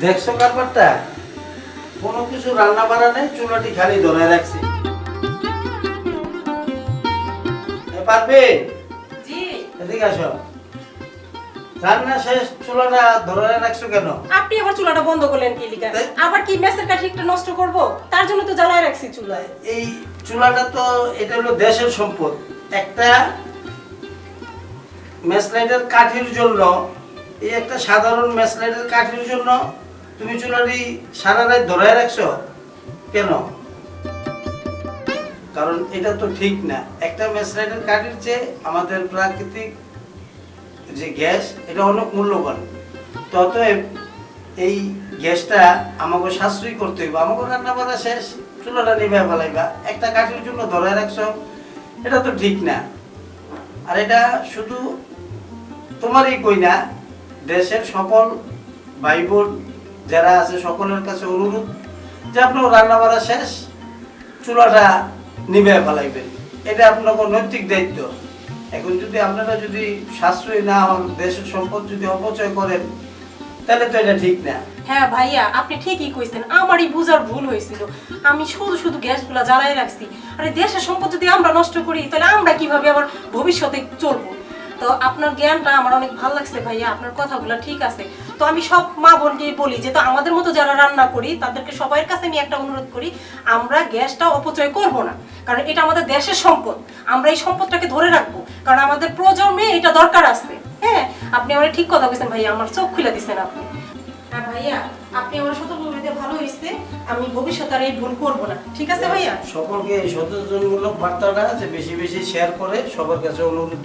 দেখছ কারবারটা? কোনো কিছু রান্না বাড়া নেই চুলাটি খালি ধরে রাখছি। পারবে? এদিকে আসো। রান্না শেষ চুলাটা ধরে রাখছো কেন? আপনি আবার চুলাটা বন্ধ করলেন কি তাই- আবার কি মেসের কাঠি একটা নষ্ট করব? তার জন্য তো জ্বালায় রাখছি চুলায়। এই চুলাটা তো এটা হলো দেশের সম্পদ। একটা ম্যাসলাইটের কাঠির জন্য এই একটা সাধারণ ম্যাসলাইটের কাঠির জন্য তুমি চুলাটি সারা রাত ধরে রাখছো? কেন? কারণ এটা তো ঠিক না। একটা ম্যাসলাইটের কাঠির চেয়ে আমাদের প্রাকৃতিক যে গ্যাস, এটা অনেক মূল্যবান। তো অতএব এই গ্যাসটা আমাকে সাশ্রয়ী করতে হইব। আমাকে রান্না বান্না শেষ চুলাটা নিভে ফেলাইবা। একটা কাঠের জন্য ধরে রাখছো, এটা তো ঠিক না। আর এটা শুধু তোমারই কই না, দেশের সকল ভাই বোন যারা আছে সকলের কাছে অনুরোধ যে আপনার রান্না বাড়া শেষ, চুলাটা নিবে ফেলাইবেন। এটা আপনার নৈতিক দায়িত্ব। এখন যদি আপনারা যদি সাশ্রয়ী না হন, দেশের সম্পদ যদি অপচয় করেন, তাহলে তো এটা ঠিক না। হ্যাঁ ভাইয়া, আপনি ঠিকই কইছেন। আমারই বুঝার ভুল হয়েছিল। আমি শুধু শুধু গ্যাসগুলো জ্বালাই রাখছি। আরে দেশের সম্পদ যদি আমরা নষ্ট করি, তাহলে আমরা কীভাবে আবার ভবিষ্যতে চলবো? তো আপনার জ্ঞানটা আমার অনেক ভালো লাগছে ভাইয়া, আপনার কথাগুলো ঠিক আছে। তো আমি সব মা বোনকে বলি যে, তো আমাদের মতো যারা রান্না করি, তাদেরকে সবার কাছে আমি একটা অনুরোধ করি, আমরা গ্যাসটা অপচয় করব না। কারণ এটা আমাদের দেশের সম্পদ, আমরা এই সম্পদটাকে ধরে রাখব। কারণ আমাদের প্রজন্মে এটা দরকার আছে। হ্যাঁ আপনি আমার ঠিক কথা বলছেন ভাইয়া, আমার চোখ খুলে দিচ্ছেন আপনি। হ্যাঁ ভাইয়া, আপনি আমার সতর্ক করে ভালো হয়েছে আমি ভবিষ্যতে আর এই ভুল করব না। ঠিক আছে ভাইয়া? সকলকে এই সচেতনমূলক বার্তাটা যে বেশি বেশি শেয়ার করে সবার কাছে অনুরোধ